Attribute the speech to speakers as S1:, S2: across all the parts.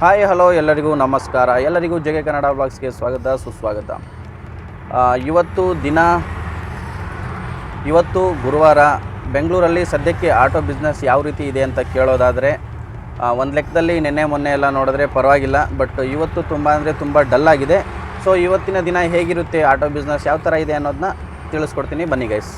S1: Hi hello ಎಲ್ಲರಿಗೂ ನಮಸ್ಕಾರ. ಎಲ್ಲರಿಗೂ ಜಗೆ ಕನ್ನಡ ಬ್ಲಾಗ್ಸ್ಗೆ ಸ್ವಾಗತ, ಸುಸ್ವಾಗತ. ಇವತ್ತು ದಿನ, ಇವತ್ತು ಗುರುವಾರ, ಬೆಂಗಳೂರಲ್ಲಿ ಸದ್ಯಕ್ಕೆ ಆಟೋ ಬಿಸ್ನೆಸ್ ಯಾವ ರೀತಿ ಇದೆ ಅಂತ ಕೇಳೋದಾದರೆ ಒಂದು ಲೆಕ್ಕದಲ್ಲಿ ನಿನ್ನೆ ಮೊನ್ನೆ ಎಲ್ಲ ನೋಡಿದ್ರೆ ಪರವಾಗಿಲ್ಲ ಬಟ್ ಇವತ್ತು ತುಂಬ ಅಂದರೆ ತುಂಬ ಡಲ್ ಆಗಿದೆ. ಸೊ ಇವತ್ತಿನ ದಿನ ಹೇಗಿರುತ್ತೆ ಆಟೋ ಬಿಸ್ನೆಸ್ ಯಾವ ಥರ ಇದೆ ಅನ್ನೋದನ್ನ ತಿಳಿಸ್ಕೊಡ್ತೀನಿ. ಬನ್ನಿ ಗೈಸ್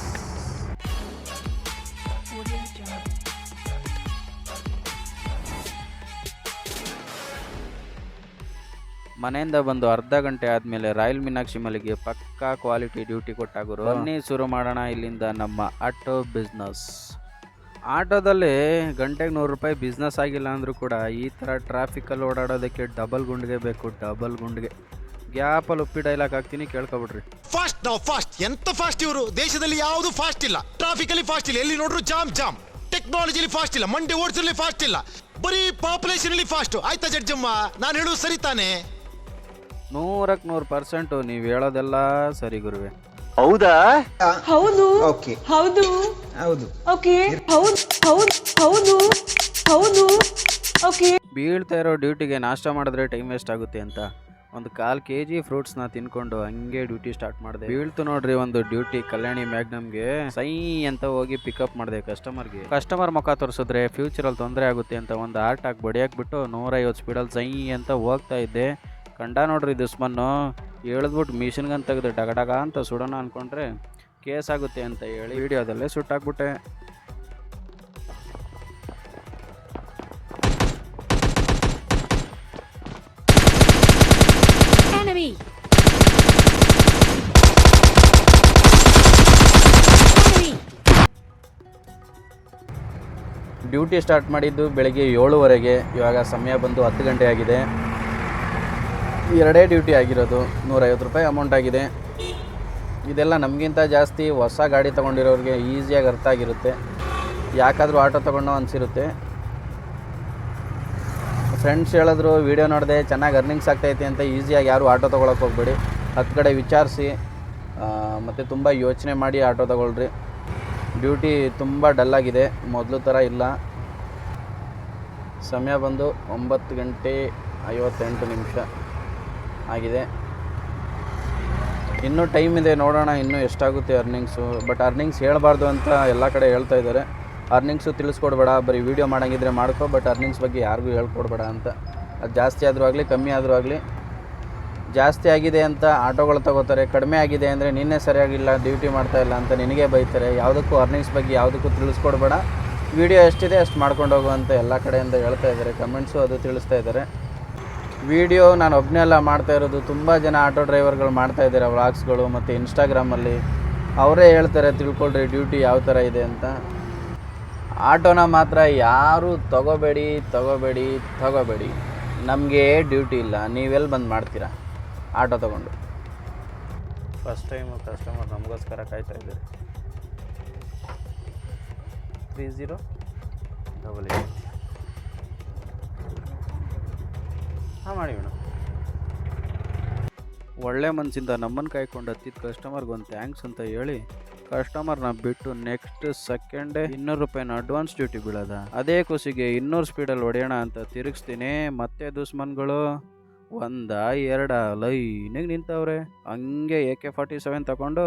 S1: ಮನೆಯಿಂದ ಬಂದು ಅರ್ಧ ಗಂಟೆ ಆದಮೇಲೆ ರಾಯಲ್ ಮೀನಾಕ್ಷಿ ಮಲ್ಲಿಗೆ ಪಕ್ಕಾ ಕ್ವಾಲಿಟಿ ಡ್ಯೂಟಿ ಕೊಟ್ಟಾಗುರು. ಬನ್ನಿ ಶುರು ಮಾಡೋಣ ಇಲ್ಲಿಂದ ನಮ್ಮ ಆಟೋ ಬಿಸ್ನೆಸ್ ಆಟೋದಲ್ಲಿ ಗಂಟೆಗೆ ನೂರು ರೂಪಾಯಿ ಬಿಸ್ನೆಸ್ ಆಗಿಲ್ಲ ಅಂದರೂ ಕೂಡ ಈ ಥರ ಟ್ರಾಫಿಕಲ್ಲಿ ಓಡಾಡೋದಕ್ಕೆ ಡಬಲ್ ಗುಂಡಿಗೆ ಬೇಕು ಡಬಲ್ ಗುಂಡಿಗೆ. ಗ್ಯಾಪಲ್ಲಿ ಉಪ್ಪಿ ಡೈಲಾಗ್ ಹಾಕ್ತೀನಿ ಕೇಳ್ಕೊಬಿಡ್ರಿ.
S2: ಫಾಸ್ಟ್ ನಾವು ಫಾಸ್ಟ್ ಎಂತ ಫಾಸ್ಟ್ ಇವರು? ದೇಶದಲ್ಲಿ ಯಾವುದು ಫಾಸ್ಟ್ ಇಲ್ಲ. ಟ್ರಾಫಿಕಲ್ಲಿ ಫಾಸ್ಟ್ ಇಲ್ಲ. ಎಲ್ಲಿ ನೋಡ್ರು ಜಾಮ್ ಜಾಮ್. ಟೆಕ್ನಾಲಜಿಲಿ ಫಾಸ್ಟ್ ಇಲ್ಲ. ಮಂಡಿ ಓಡಿಸಲಿ ಫಾಸ್ಟ್ ಇಲ್ಲ. ಬರೀ ಪಾಪ್ಯುಲೇಷನ್ ಅಲ್ಲಿ ಫಾಸ್ಟ್ ಆಯ್ತಾ ಜಡ್ಜಮ್ಮ? ನಾನು ಹೇಳುವುದು ಸರಿ ತಾನೇ?
S1: ನೂರಕ್ಕೆ ನೂರು ಪರ್ಸೆಂಟು ನೀವು ಹೇಳೋದೆಲ್ಲ ಸರಿ ಗುರುವೆ.
S3: ಹೌದಾ?
S4: ಹೌದು.
S3: ಓಕೆ.
S4: ಹೌದು.
S3: ಹೌದು.
S4: ಓಕೆ. ಹೌದು. ಹೌದು. ಹೌದು. ಹೌದು. ಓಕೆ.
S1: ಬೀಳ್ತಾ ಇರೋ ಡ್ಯೂಟಿಗೆ ನಾಷ್ಟ ಮಾಡಿದ್ರೆ ಟೈಮ್ ವೇಸ್ಟ್ ಆಗುತ್ತೆ ಅಂತ. ಒಂದು ಕಾಲು ಕೆ ಜಿ ಫ್ರೂಟ್ಸ್ನ ತಿನ್ಕೊಂಡು ಹಂಗೆ ಡ್ಯೂಟಿ ಸ್ಟಾರ್ಟ್ ಮಾಡಿದೆ. ಬೀಳ್ತು ನೋಡ್ರಿ ಒಂದು ಡ್ಯೂಟಿ ಕಲ್ಯಾಣಿ ಮ್ಯಾಗ್ನಮ್ಗೆ. ಸೈ ಅಂತ ಹೋಗಿ ಪಿಕಪ್ ಮಾಡಿದೆ ಕಸ್ಟಮರ್ಗೆ. ಕಸ್ಟಮರ್ ಮುಖ ತೋರಿಸಿದ್ರೆ ಫ್ಯೂಚರಲ್ಲಿ ತೊಂದರೆ ಆಗುತ್ತೆ ಅಂತ ಒಂದು ಆರ್ಟ್ ಹಾಕಿ ಬಡಿಯಾಕ್ಬಿಟ್ಟು ನೂರೈವತ್ತು ಸ್ಪೀಡಲ್ಲಿ ಸೈ ಅಂತ ಹೋಗ್ತಾ ಇದ್ದೆ. ಕಂಡ ನೋಡ್ರಿ ದುಸ್ಮನ್ನು ಎಳೆದ್ಬಿಟ್ಟು ಮಿಷಿನ್ಗಂತ ತೆಗೆದು ಡಗಡಗ ಡಗ ಅಂತ ಸುಡೋಣ ಅಂದ್ಕೊಂಡ್ರೆ ಕೇಸ್ ಆಗುತ್ತೆ ಅಂತ ಹೇಳಿ ವಿಡಿಯೋದಲ್ಲೇ ಸುಟ್ಟಾಕ್ಬಿಟ್ಟೆ! ಡ್ಯೂಟಿ ಸ್ಟಾರ್ಟ್ ಮಾಡಿದ್ದು ಬೆಳಗ್ಗೆ ಏಳುವರೆಗೆ. ಇವಾಗ ಸಮಯ ಬಂದು ಹತ್ತು ಗಂಟೆ ಆಗಿದೆ. ಎರಡೇ ಡ್ಯೂಟಿ ಆಗಿರೋದು. ನೂರೈವತ್ತು ರೂಪಾಯಿ ಅಮೌಂಟ್ ಆಗಿದೆ. ಇದೆಲ್ಲ ನಮಗಿಂತ ಜಾಸ್ತಿ ಹೊಸ ಗಾಡಿ ತೊಗೊಂಡಿರೋರಿಗೆ ಈಸಿಯಾಗಿ ಅರ್ಥ ಆಗಿರುತ್ತೆ. ಯಾಕಾದರೂ ಆಟೋ ತೊಗೊಂಡು ಅನಿಸಿರುತ್ತೆ. ಫ್ರೆಂಡ್ಸ್ ಹೇಳಿದ್ರು, ವೀಡಿಯೋ ನೋಡಿದೆ, ಚೆನ್ನಾಗಿ ಅರ್ನಿಂಗ್ಸ್ ಆಗ್ತೈತಿ ಅಂತ ಈಸಿಯಾಗಿ ಯಾರು ಆಟೋ ತೊಗೊಳಕ್ಕೆ ಹೋಗ್ಬೇಡಿ. ಹತ್ತು ಕಡೆ ವಿಚಾರಿಸಿ ಮತ್ತು ತುಂಬ ಯೋಚನೆ ಮಾಡಿ ಆಟೋ ತೊಗೊಳ್ರಿ. ಡ್ಯೂಟಿ ತುಂಬ ಡಲ್ಲಾಗಿದೆ ಮೊದಲು ಥರ ಇಲ್ಲ. ಸಮಯ ಬಂದು ಒಂಬತ್ತು ಗಂಟೆ ಐವತ್ತೆಂಟು ನಿಮಿಷ. ಆಗಿದೆ. ಇನ್ನೂ ಟೈಮ್ ಇದೆ, ನೋಡೋಣ ಇನ್ನೂ ಎಷ್ಟಾಗುತ್ತೆ ಅರ್ನಿಂಗ್ಸು ಬಟ್ ಅರ್ನಿಂಗ್ಸ್ ಹೇಳಬಾರ್ದು ಅಂತ ಎಲ್ಲ ಕಡೆ ಹೇಳ್ತಾ ಇದ್ದಾರೆ. ಅರ್ನಿಂಗ್ಸು ತಿಳಿಸ್ಕೊಡ್ಬೇಡ, ಬರೀ ವೀಡಿಯೋ ಮಾಡೋಂಗಿದ್ರೆ ಮಾಡ್ಕೊ ಬಟ್ ಅರ್ನಿಂಗ್ಸ್ ಬಗ್ಗೆ ಯಾರಿಗೂ ಹೇಳ್ಕೊಡ್ಬೇಡ ಅಂತ. ಅದು ಜಾಸ್ತಿ ಆದರೂ ಆಗಲಿ, ಕಮ್ಮಿ ಆದರೂ ಆಗಲಿ. ಜಾಸ್ತಿ ಆಗಿದೆ ಅಂತ ಆಟೋಗಳು ತಗೋತಾರೆ, ಕಡಿಮೆ ಆಗಿದೆ ಅಂದರೆ ನಿನ್ನೆ ಸರಿಯಾಗಿಲ್ಲ ಡ್ಯೂಟಿ ಮಾಡ್ತಾ ಇಲ್ಲ ಅಂತ ನಿನಗೆ ಬೈತಾರೆ. ಯಾವುದಕ್ಕೂ ಅರ್ನಿಂಗ್ಸ್ ಬಗ್ಗೆ ಯಾವುದಕ್ಕೂ ತಿಳಿಸ್ಕೊಡ್ಬೇಡ. ವಿಡಿಯೋ ಎಷ್ಟಿದೆ ಅಷ್ಟು ಮಾಡ್ಕೊಂಡು ಹೋಗು ಅಂತ ಎಲ್ಲ ಕಡೆಯಿಂದ ಹೇಳ್ತಾ ಇದ್ದಾರೆ. ಕಮೆಂಟ್ಸು ಅದು ತಿಳಿಸ್ತಾ ಇದ್ದಾರೆ. ವಿಡಿಯೋ ನಾನು ಒಬ್ಬನೇ ಎಲ್ಲ ಮಾಡ್ತಾ ಇರೋದು. ತುಂಬ ಜನ ಆಟೋ ಡ್ರೈವರ್ಗಳು ಮಾಡ್ತಾ ಇದ್ದಾರೆ, ವ್ಲಾಗ್ಸ್ಗಳು ಮತ್ತು ಇನ್ಸ್ಟಾಗ್ರಾಮಲ್ಲಿ. ಅವರೇ ಹೇಳ್ತಾರೆ, ತಿಳ್ಕೊಳ್ರಿ, ಡ್ಯೂಟಿ ಯಾವ ಥರ ಇದೆ ಅಂತ. ಆಟೋನ ಮಾತ್ರ ಯಾರೂ ತಗೋಬೇಡಿ ತಗೋಬೇಡಿ ತಗೋಬೇಡಿ. ನಮಗೆ ಡ್ಯೂಟಿ ಇಲ್ಲ. ನೀವೆಲ್ಲಿ ಬಂದು ಮಾಡ್ತೀರಾ? ಆಟೋ ತಗೊಂಡು. ಫಸ್ಟ್ ಟೈಮು ಕಸ್ಟಮರ್ ನಮಗೋಸ್ಕರ ಕಾಯ್ತಾ ಇದ್ದಾರೆ. ತ್ರೀ ಝೀರೋ ಡಬಲ್ ಏಟ್ ಹಾಂ ಮಾಡಿ ಮೇಡಮ್. ಒಳ್ಳೆ ಮನಸ್ಸಿಂದ ನಮ್ಮನ್ನು ಕಾಯ್ಕೊಂಡು ಹತ್ತಿದ ಕಸ್ಟಮರ್ಗೆ ಒಂದು ಥ್ಯಾಂಕ್ಸ್ ಅಂತ ಹೇಳಿ ಕಸ್ಟಮರ್ನ ಬಿಟ್ಟು ನೆಕ್ಸ್ಟ್ ಸೆಕೆಂಡೇ ಇನ್ನೂರು ರೂಪಾಯಿನ ಅಡ್ವಾನ್ಸ್ ಡ್ಯೂಟಿ ಬೀಳೋದ. ಅದೇ ಖುಷಿಗೆ ಇನ್ನೂರು ಸ್ಪೀಡಲ್ಲಿ ಹೊಡೆಯೋಣ ಅಂತ ತಿರುಗಿಸ್ತೀನಿ. ಮತ್ತೆ ದುಶ್ಮನ್ಗಳು, ಒಂದ ಎರಡ ಲೈನಿಗೆ ನಿಂತವ್ರೆ. ಹಂಗೆ ಎ ಕೆ ಫಾರ್ಟಿ ಸೆವೆನ್ ತಗೊಂಡು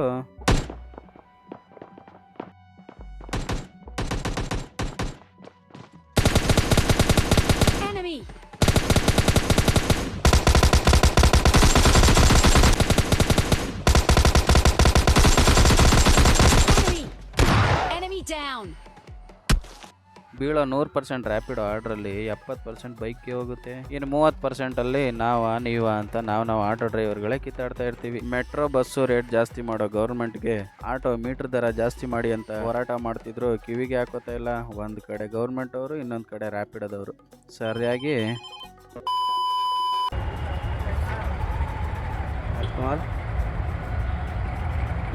S1: ಬೀಳೋ ನೂರು ಪರ್ಸೆಂಟ್ ರ್ಯಾಪಿಡೋ ಆರ್ಡ್ರಲ್ಲಿ ಎಪ್ಪತ್ತು ಪರ್ಸೆಂಟ್ ಬೈಕ್ಗೆ ಹೋಗುತ್ತೆ. ಇನ್ನು ಮೂವತ್ತು ಪರ್ಸೆಂಟಲ್ಲಿ ನಾವ, ನೀವ ಅಂತ ನಾವು ನಾವು ಆಟೋ ಡ್ರೈವರ್ಗಳೇ ಕಿತ್ತಾಡ್ತಾ ಇರ್ತೀವಿ. ಮೆಟ್ರೋ ಬಸ್ಸು ರೇಟ್ ಜಾಸ್ತಿ ಮಾಡೋ ಗೌರ್ಮೆಂಟ್ಗೆ ಆಟೋ ಮೀಟರ್ ದರ ಜಾಸ್ತಿ ಮಾಡಿ ಅಂತ ಹೋರಾಟ ಮಾಡ್ತಿದ್ರು. ಕಿವಿಗೆ ಹಾಕೋತಾ ಇಲ್ಲ. ಒಂದು ಕಡೆ ಗೌರ್ಮೆಂಟ್ ಅವರು, ಇನ್ನೊಂದು ಕಡೆ ರ್ಯಾಪಿಡೋದವರು ಸರಿಯಾಗಿ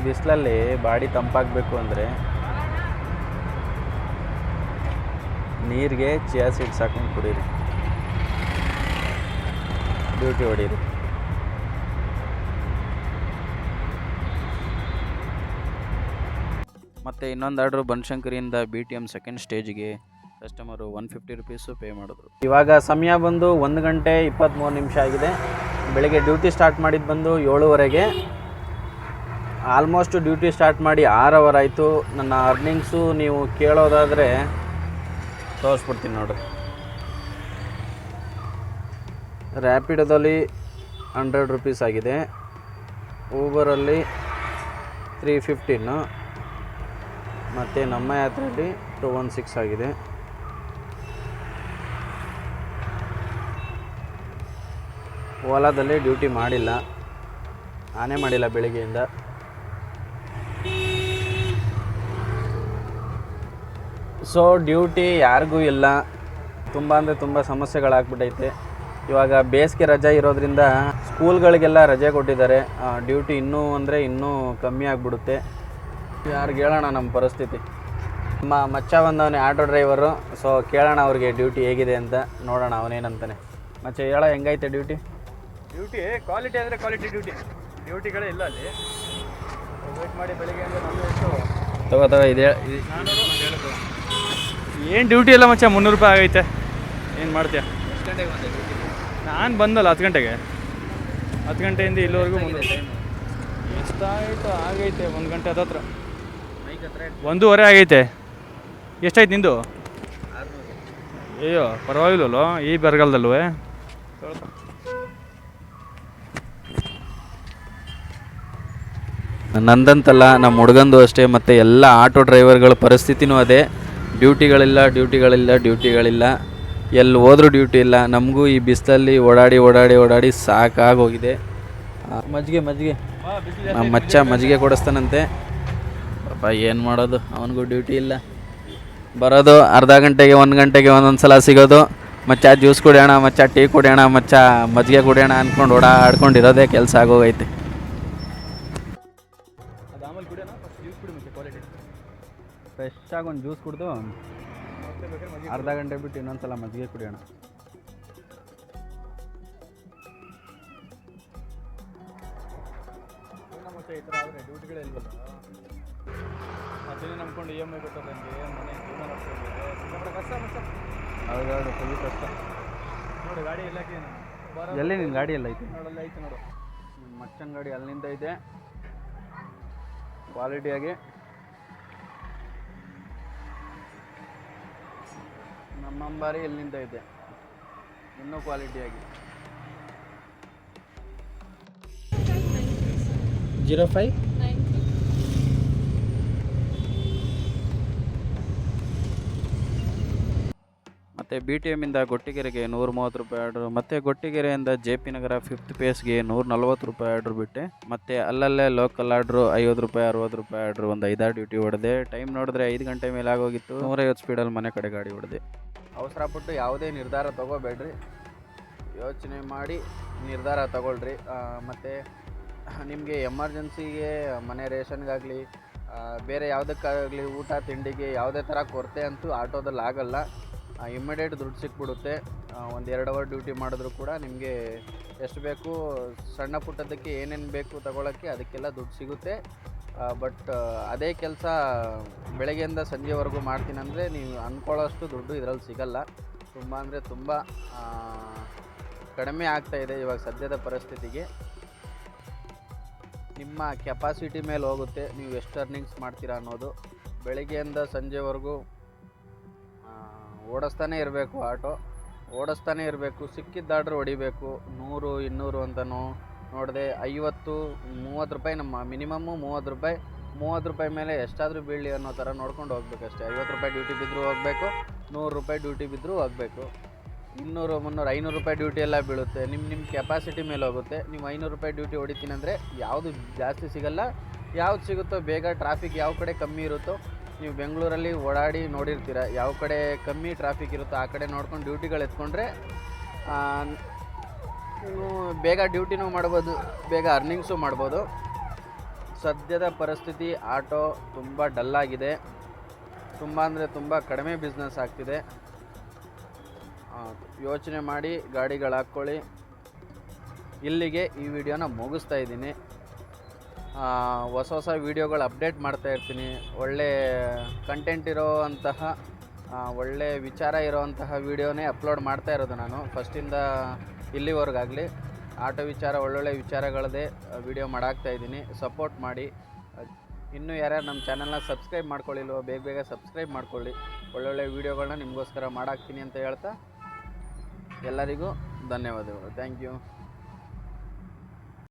S1: ಬಿಸಿಲಲ್ಲಿ ಬಾಡಿ ತಂಪಾಗಬೇಕು ಅಂದರೆ ನೀರಿಗೆ ಚಿಯಾ ಸೀಡ್ಸ್ ಹಾಕೊಂಡು ಕುಡೀರಿ. ಡ್ಯೂಟಿ ಹೊಡೀರಿ. ಮತ್ತು ಇನ್ನೊಂದು ಆರ್ಡ್ರು ಬನಶಂಕರಿಯಿಂದ B T M second ಸ್ಟೇಜ್ಗೆ customer one fifty rupees pay ಮಾಡಿದ್ರು. ಇವಾಗ ಸಮಯ ಬಂದು ಒಂದು ಗಂಟೆ ಇಪ್ಪತ್ತ್ಮೂರು ನಿಮಿಷ ಆಗಿದೆ. ಬೆಳಿಗ್ಗೆ ಡ್ಯೂಟಿ ಸ್ಟಾರ್ಟ್ ಮಾಡಿದ್ದು ಬಂದು ಏಳುವರೆಗೆ. ಆಲ್ಮೋಸ್ಟ್ ಡ್ಯೂಟಿ ಸ್ಟಾರ್ಟ್ ಮಾಡಿ ಆರು ಅವರ್ ಆಯಿತು. ನನ್ನ ಅರ್ನಿಂಗ್ಸು ನೀವು ಕೇಳೋದಾದರೆ ತೋರಿಸ್ಬಿಡ್ತೀನಿ ನೋಡಿರಿ. ರ್ಯಾಪಿಡೋದಲ್ಲಿ ಹಂಡ್ರೆಡ್ ರುಪೀಸ್ ಆಗಿದೆ. ಊಬರಲ್ಲಿ ತ್ರೀ ಫಿಫ್ಟೀನು ಮತ್ತು ನಮ್ಮ ಯಾತ್ರೆಯಲ್ಲಿ ಟು ಒನ್ ಸಿಕ್ಸ್ ಆಗಿದೆ. ಓಲಾದಲ್ಲಿ ಡ್ಯೂಟಿ ಮಾಡಿಲ್ಲ. ಆನೆ ಮಾಡಿಲ್ಲ ಬೆಳಿಗ್ಗೆಯಿಂದ. ಸೊ ಡ್ಯೂಟಿ ಯಾರಿಗೂ ಇಲ್ಲ. ತುಂಬ ಅಂದರೆ ತುಂಬ ಸಮಸ್ಯೆಗಳಾಗ್ಬಿಟ್ಟೈತೆ ಇವಾಗ ಬೇಸಿಗೆ ರಜೆ ಇರೋದ್ರಿಂದ ಸ್ಕೂಲ್ಗಳಿಗೆಲ್ಲ ರಜೆ ಕೊಟ್ಟಿದ್ದಾರೆ. ಡ್ಯೂಟಿ ಇನ್ನೂ ಅಂದರೆ ಇನ್ನೂ ಕಮ್ಮಿ ಆಗಿಬಿಡುತ್ತೆ. ಯಾರಿಗೆ ಹೇಳೋಣ ನಮ್ಮ ಪರಿಸ್ಥಿತಿ. ನಮ್ಮ ಮಚ್ಚ ಬಂದವನೇ ಆಟೋ ಡ್ರೈವರು. ಸೊ ಕೇಳೋಣ ಅವ್ರಿಗೆ ಡ್ಯೂಟಿ ಹೇಗಿದೆ ಅಂತ. ನೋಡೋಣ ಅವನೇನಂತಾನೆ. ಮಚ್ಚ ಹೇಳ ಹೆಂಗೈತೆ ಡ್ಯೂಟಿ
S3: ಡ್ಯೂಟಿ ಕ್ವಾಲಿಟಿ ಅಂದರೆ ಕ್ವಾಲಿಟಿ ಡ್ಯೂಟಿ ಡ್ಯೂಟಿಗಳೇ ಇಲ್ಲ ಅಲ್ಲಿ. ವೇಟ್ ಮಾಡಿ ಬೆಳಿಗ್ಗೆ ಅಂದರೆ
S1: ತಗೋ ತಗೋ ಇದೆ
S3: ಏನು ಡ್ಯೂಟಿ ಎಲ್ಲ ಮಚ್ಚ? ಮುನ್ನೂರು ರೂಪಾಯಿ ಆಗೈತೆ. ಏನು ಮಾಡ್ತೀಯ? ನಾನು ಬಂದಲ್ಲ ಹತ್ತು ಗಂಟೆಗೆ. ಹತ್ತು ಗಂಟೆಯಿಂದ ಇಲ್ಲಿವರೆಗೂ ಮುನ್ನೂರು ಎಷ್ಟಾಯಿತು? ಆಗೈತೆ. ಒಂದು ಗಂಟೆ ಹತ್ತತ್ರ ಒಂದೂವರೆ ಆಗೈತೆ. ಎಷ್ಟಾಯ್ತು ನಿಂದು? ಅಯ್ಯೋ ಪರವಾಗಿಲ್ಲ ಈ ಬರಗಾಲದಲ್ವೇ
S1: ನಂದಂತಲ್ಲ ನಮ್ಮ ಹುಡುಗಂದು ಅಷ್ಟೇ, ಮತ್ತು ಎಲ್ಲ ಆಟೋ ಡ್ರೈವರ್ಗಳ ಪರಿಸ್ಥಿತಿನೂ ಅದೇ. ಡ್ಯೂಟಿಗಳಿಲ್ಲ ಡ್ಯೂಟಿಗಳಿಲ್ಲ ಡ್ಯೂಟಿಗಳಿಲ್ಲ. ಎಲ್ಲಿ ಹೋದರೂ ಡ್ಯೂಟಿ ಇಲ್ಲ. ನಮಗೂ ಈ ಬಿಸಿಲಲ್ಲಿ ಓಡಾಡಿ ಓಡಾಡಿ ಓಡಾಡಿ ಸಾಕಾಗೋಗಿದೆ. ಮಜ್ಜಿಗೆ ಮಜ್ಜಿಗೆ. ನಮ್ಮ ಮಚ್ಚ ಮಜ್ಜಿಗೆ ಕೊಡಿಸ್ತಾನಂತೆ. ಪಾಪ ಏನು ಮಾಡೋದು? ಅವನಿಗೂ ಡ್ಯೂಟಿ ಇಲ್ಲ. ಬರೋದು ಅರ್ಧ ಗಂಟೆಗೆ, ಒಂದು ಗಂಟೆಗೆ ಒಂದೊಂದು ಸಲ ಸಿಗೋದು. ಮಚ್ಚ ಜ್ಯೂಸ್ ಕುಡಿಯೋಣ, ಮಚ್ಚ ಟೀ ಕುಡಿಯೋಣ, ಮಚ್ಚ ಮಜ್ಜಿಗೆ ಕುಡಿಯೋಣ ಅಂದ್ಕೊಂಡು ಓಡಾಡ್ಕೊಂಡು ಇರೋದೇ ಕೆಲಸ ಆಗೋಗೈತೆ. ಫ್ರೆಶ್ ಆಗಿ ಒಂದು ಜ್ಯೂಸ್ ಕುಡಿದು ಅರ್ಧ ಗಂಟೆ ಬಿಟ್ಟು ಇನ್ನೊಂದ್ಸಲ ಮಜ್ಜಿಗೆ ಕುಡಿಯೋಣ.
S3: ಈ ಥರ ಆದರೆ ಡ್ಯೂಟಿಗಳೇ ಇಲ್ವಲ್ಲ? ಅದನ್ನೇ ನಂಬ್ಕೊಂಡು ಇ ಎಂ ಐ ಕೊಟ್ಟದಂಗೆ ಮನೆ ಜೀವನ ನಡೆಸ್ಕೊಂಡಿದೆ ಸಿಕ್ಕಾಪಟ್ಟೆ ಕಷ್ಟ ಮತ್ತೆ
S1: ಹೌದೌದು ಫುಲ್ ಕಷ್ಟ.
S3: ನೋಡಿ ಗಾಡಿ ಎಲ್ಲ
S1: ಎಲ್ಲಿ ನಿನ್ನ ಗಾಡಿ ಎಲ್ಲ ಐತಿ?
S3: ನೋಡಲ್ಲ ಐತೆ ನೋಡು.
S1: ಮಚ್ಚನ್ ಗಾಡಿ ಅಲ್ಲಿಂದ ಇದೆ. ಕ್ವಾಲಿಟಿಯಾಗಿ ನಮ್ಮ ಅಂಬಾರಿ ಎಲ್ಲಿಂದ ಇದೆ? ಇನ್ನೂ ಕ್ವಾಲಿಟಿಯಾಗಿ ಜೀರೋ ಫೈವ್? ಮತ್ತು ಬಿ ಟಿ ಎಮ್ಮಿಂದ ಗೊಟ್ಟಿಗೆರೆಗೆ ನೂರ ಮೂವತ್ತು ರೂಪಾಯಿ ಆರ್ಡ್ರು ಮತ್ತು ಗೊಟ್ಟಿಗೆರೆಯಿಂದ ಜೆ ಪಿ ನಗರ ಫಿಫ್ತ್ ಪೇಸ್ಗೆ ನೂರ ನಲ್ವತ್ತು ರೂಪಾಯಿ ಆರ್ಡ್ರು ಬಿಟ್ಟೆ. ಮತ್ತು ಅಲ್ಲಲ್ಲೇ ಲೋಕಲ್ ಆರ್ಡ್ರು ಐವತ್ತು ರೂಪಾಯಿ ಅರವತ್ತು ರೂಪಾಯಿ ಆರ್ಡ್ರು ಒಂದು ಐದಾರು ಡ್ಯೂಟಿ ಹೊಡೆದೆ. ಟೈಮ್ ನೋಡಿದ್ರೆ ಐದು ಗಂಟೆ ಮೇಲೆ ಆಗೋಗಿತ್ತು. ನೂರೈವತ್ತು ಸ್ಪೀಡಲ್ಲಿ ಮನೆ ಕಡೆ ಗಾಡಿ ಹೊಡೆದೆ. ಅವಸರ ಪಟ್ಟು ಯಾವುದೇ ನಿರ್ಧಾರ ತೊಗೋಬೇಡ್ರಿ. ಯೋಚನೆ ಮಾಡಿ ನಿರ್ಧಾರ ತಗೊಳ್ರಿ. ಮತ್ತು ನಿಮಗೆ ಎಮರ್ಜೆನ್ಸಿಗೆ ಮನೆ ರೇಷನ್ಗಾಗಲಿ ಬೇರೆ ಯಾವುದಕ್ಕಾಗಲಿ ಊಟ, ತಿಂಡಿಗೆ ಯಾವುದೇ ಥರ ಕೊರತೆ ಅಂತೂ ಆಟೋದಲ್ಲಿ ಆಗಲ್ಲ. ಇಮ್ಮಿಡಿಯೇಟ್ ದುಡ್ಡು ಸಿಕ್ಬಿಡುತ್ತೆ. ಒಂದು ಎರಡು ಅವರ್ ಡ್ಯೂಟಿ ಮಾಡಿದ್ರು ಕೂಡ ನಿಮಗೆ ಎಷ್ಟು ಬೇಕು, ಸಣ್ಣ ಪುಟ್ಟದಕ್ಕೆ ಏನೇನು ಬೇಕು ತಗೊಳ್ಳೋಕ್ಕೆ ಅದಕ್ಕೆಲ್ಲ ದುಡ್ಡು ಸಿಗುತ್ತೆ. ಬಟ್ ಅದೇ ಕೆಲಸ ಬೆಳಗ್ಗೆಯಿಂದ ಸಂಜೆವರೆಗೂ ಮಾಡ್ತೀನಂದರೆ ನೀವು ಅಂದ್ಕೊಳ್ಳೋಷ್ಟು ದುಡ್ಡು ಇದರಲ್ಲಿ ಸಿಗಲ್ಲ. ತುಂಬ ಅಂದರೆ ತುಂಬ ಕಡಿಮೆ ಆಗ್ತಾ ಇದೆ ಇವಾಗ ಸದ್ಯದ ಪರಿಸ್ಥಿತಿಗೆ. ನಿಮ್ಮ ಕೆಪಾಸಿಟಿ ಮೇಲೆ ಹೋಗುತ್ತೆ, ನೀವು ಎಷ್ಟು ಅರ್ನಿಂಗ್ಸ್ ಮಾಡ್ತೀರಾ ಅನ್ನೋದು. ಬೆಳಗ್ಗೆಯಿಂದ ಸಂಜೆವರೆಗೂ ಓಡಿಸ್ತಾನೇ ಇರಬೇಕು ಆಟೋ. ಓಡಿಸ್ತಾನೆ ಇರಬೇಕು ಸಿಕ್ಕಿದ್ದಾಡ್ರೂ ಹೊಡಿಬೇಕು. ನೂರು, ಇನ್ನೂರು ಅಂತನೂ ನೋಡಿದೆ ಐವತ್ತು, ಮೂವತ್ತು ರೂಪಾಯಿ ನಮ್ಮ ಮಿನಿಮಮ್ಮು ಮೂವತ್ತು ರೂಪಾಯಿ. ಮೂವತ್ತು ರೂಪಾಯಿ ಮೇಲೆ ಎಷ್ಟಾದರೂ ಬೀಳಲಿ ಅನ್ನೋ ಥರ ನೋಡ್ಕೊಂಡು ಹೋಗ್ಬೇಕಷ್ಟೇ. ಐವತ್ತು ರೂಪಾಯಿ ಡ್ಯೂಟಿ ಬಿದ್ದರೂ ಹೋಗಬೇಕು, ನೂರು ರೂಪಾಯಿ ಡ್ಯೂಟಿ ಬಿದ್ದರೂ ಹೋಗಬೇಕು. ಇನ್ನೂರು, ಮುನ್ನೂರು, ಐನೂರು ರೂಪಾಯಿ ಡ್ಯೂಟಿ ಎಲ್ಲ ಬೀಳುತ್ತೆ. ನಿಮ್ಮ ನಿಮ್ಮ ಕೆಪಾಸಿಟಿ ಮೇಲೆ ಹೋಗುತ್ತೆ. ನೀವು ಐನೂರು ರೂಪಾಯಿ ಡ್ಯೂಟಿ ಹೊಡಿತೀನಿ ಅಂದರೆ ಯಾವುದು ಜಾಸ್ತಿ ಸಿಗಲ್ಲ. ಯಾವ್ದು ಸಿಗುತ್ತೋ ಬೇಗ ಟ್ರಾಫಿಕ್ ಯಾವ ಕಡೆ ಕಮ್ಮಿ ಇರುತ್ತೋ ನೀವು ಬೆಂಗಳೂರಲ್ಲಿ ಓಡಾಡಿ ನೋಡಿರ್ತೀರ. ಯಾವ ಕಡೆ ಕಮ್ಮಿ ಟ್ರಾಫಿಕ್ ಇರುತ್ತೋ ಆ ಕಡೆ ನೋಡ್ಕೊಂಡು ಡ್ಯೂಟಿಗಳು ಎತ್ಕೊಂಡ್ರೆ ನೀವು ಬೇಗ ಡ್ಯೂಟಿನೂ ಮಾಡ್ಬೋದು, ಬೇಗ ಅರ್ನಿಂಗ್ಸು ಮಾಡ್ಬೋದು. ಸದ್ಯದ ಪರಿಸ್ಥಿತಿ ಆಟೋ ತುಂಬ ಡಲ್ಲಾಗಿದೆ ತುಂಬ ಅಂದರೆ ತುಂಬ ಕಡಿಮೆ ಬಿಸ್ನೆಸ್ ಆಗ್ತಿದೆ. ಯೋಚನೆ ಮಾಡಿ ಗಾಡಿಗಳು ಹಾಕ್ಕೊಳ್ಳಿ. ಇಲ್ಲಿಗೆ ಈ ವಿಡಿಯೋನ ಮುಗಿಸ್ತಾ ಇದ್ದೀನಿ. ಹೊಸ ಹೊಸ ವೀಡಿಯೋಗಳು ಅಪ್ಡೇಟ್ ಮಾಡ್ತಾ ಇರ್ತೀನಿ. ಒಳ್ಳೆ ಕಂಟೆಂಟ್ ಇರೋ ಅಂತಹ ಒಳ್ಳೆ ವಿಚಾರ ಇರೋವಂತಹ ವೀಡಿಯೋನೇ ಅಪ್ಲೋಡ್ ಮಾಡ್ತಾ ಇರೋದು ನಾನು. ಫಸ್ಟಿಂದ ಇಲ್ಲಿವರೆಗಾಗಲಿ ಆಟೋ ವಿಚಾರ, ಒಳ್ಳೊಳ್ಳೆ ವಿಚಾರಗಳದೇ ವಿಡಿಯೋ ಮಾಡಾಕ್ತಾ ಇದ್ದೀನಿ. ಸಪೋರ್ಟ್ ಮಾಡಿ. ಇನ್ನೂ ಯಾರ್ಯಾರು ನಮ್ಮ ಚಾನಲ್ನ ಸಬ್ಸ್ಕ್ರೈಬ್ ಮಾಡ್ಕೊಳ್ಳಿಲ್ವೋ, ಬೇಗ ಬೇಗ ಸಬ್ಸ್ಕ್ರೈಬ್ ಮಾಡ್ಕೊಳ್ಳಿ. ಒಳ್ಳೊಳ್ಳೆ ವೀಡಿಯೋಗಳನ್ನ ನಿಮಗೋಸ್ಕರ ಮಾಡಾಕ್ತೀನಿ ಅಂತ ಹೇಳ್ತಾ ಎಲ್ಲರಿಗೂ ಧನ್ಯವಾದಗಳು. Thank you